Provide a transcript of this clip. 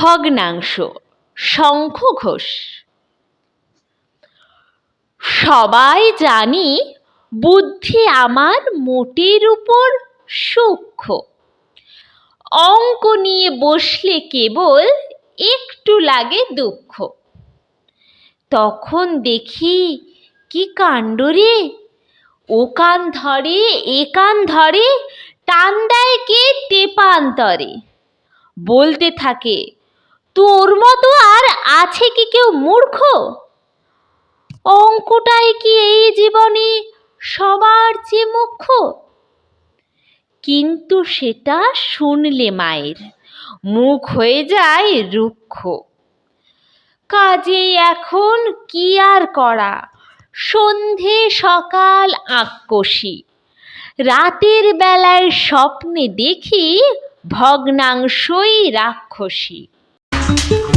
ভগ্নাংশ শঙ্খ ঘোষ সবাই জানি বুদ্ধি আমার মোটের উপর সূক্ষ্ম। অঙ্ক নিয়ে বসলে কেবল একটু লাগে দুঃখ। তখন দেখি, কি কাণ্ড রে? ও কান ধরে, এ কান ধরে, টান দেয় কে তেপান্তরে বলতে থাকে তোর মতো আর আছে কি কেউ মূর্খ? অঙ্কটাই কি এই জীবনে সবার চেয়ে মুখ্য? কিন্তু সেটা শুনলে মায়ের, মুখ হয়ে যায় রুক্ষ। কাজেই এখন কি আর করা? সন্ধে সকাল আক্কোশী। রাতের বেলায় স্বপ্নে দেখি ভগ্নাংশই রাক্ষসী। Thank you.